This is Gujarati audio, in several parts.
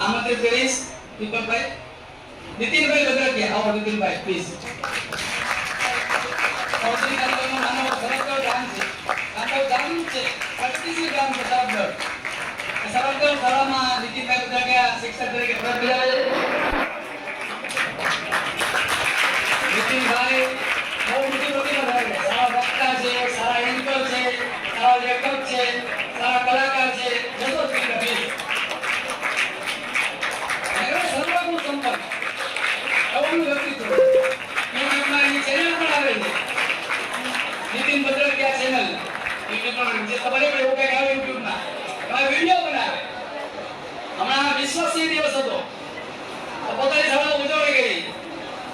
Amat terpilih, Nitin Bay. Oh, Nitin Bay bergerak ya, awal Nitin Bay, please. Kalau sini kan kau memang mau serang kau ganci, kau ganci, pasti sih kau bertabrak. Kesalahan kau selama Nitin Bay bergerak ya, siksa dari kita berbeda. હમણાં વિશ્વ દિવસ હતો. પોતાની સભા ઉજવણી કરી.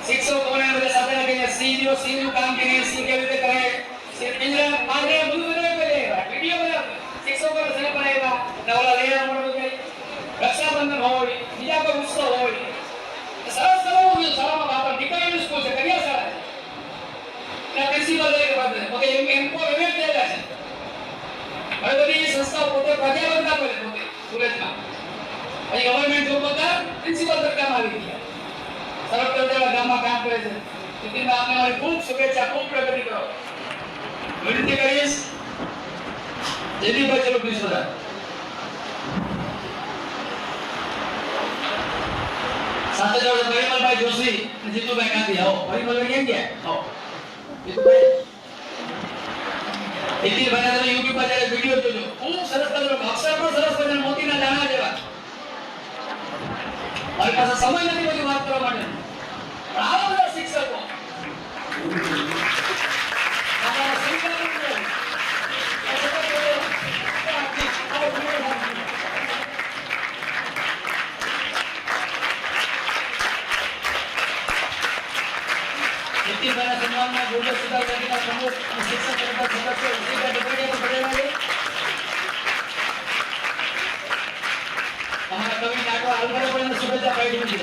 શિક્ષકોને બધા સાથે રાખીને સિંહ દિવસનું કામ કરીને સી કેવી રીતે કરે. સી પિંજરા પાંજરે બધું બનાવી કરી વીડિયો બધા શિક્ષકો સાથે પણ આવ્યા. ને લઈ લેવા મોડું કરી રક્ષાબંધન હોય, બીજા કોઈ ઉત્સવ હોય. સરસ સરસ શાળામાં વાપર નીકળેલું સ્કૂલ છે કરિયા શાળા છે પ્રિન્સિપલ એમ એમ કો એમ થયેલા છે હવે બધી સંસ્થાઓ પ્રિન્સિપલ તરીકામાં આવી ગયા સરળ કરદેવા ગામમાં કામ કરે છે નીતિનભાઈ આપને મારી ખૂબ શુભેચ્છા ખૂબ પ્રગતિ કરો વિનંતી કરીશ જયદીપભાઈ ચલો પ્લીઝ બધા સાથે જોડે પરિમલભાઈ જોશી અને જીતુભાઈ ગાંધી આવો પરિમલભાઈ કેમ ગયા આવો જીતુભાઈ નીતિનભાઈ તમે યુટ્યુબ પર જ્યારે વીડિયો જોજો ખૂબ સરસ મજાનો અક્ષર પણ સરસ મજાના મોતીના દાણા જેવા મારી પાસે સમય નથી બધી વાત કરવા માટે. પણ બધા શિક્ષકો. સન્માનમાં ગુર્જર સુધાર સમિતિના પ્રમુખ શિક્ષક સદસ્ય વિજયભાઈ ડબડિયા પણ પધારેલા છે અમારા કવિ નાટવા આલભાઈ પણ એમને શુભેચ્છા પાઠવી છે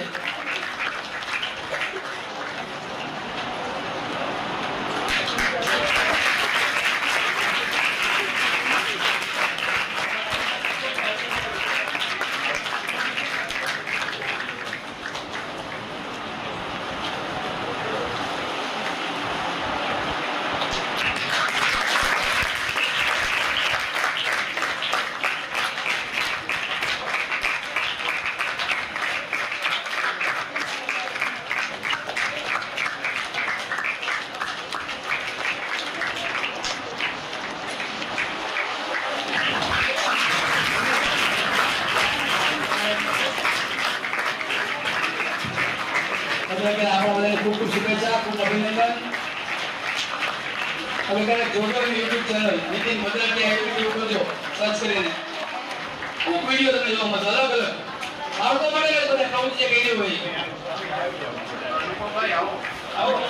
એટલે કે આપણા બધાને ખૂબ ખૂબ શુભેચ્છા, ખૂબ અભિનંદન. હવે ક્યારેક જોજો YouTube channel Nitin Madratiya YouTube જોજો સર્ચ કરીને. ખૂબ વીડિયો તમે જોવા મળશે. અલગ અલગ. બાળકો મળે બધા પ્રવૃત્તિ કરી હોય. આવો.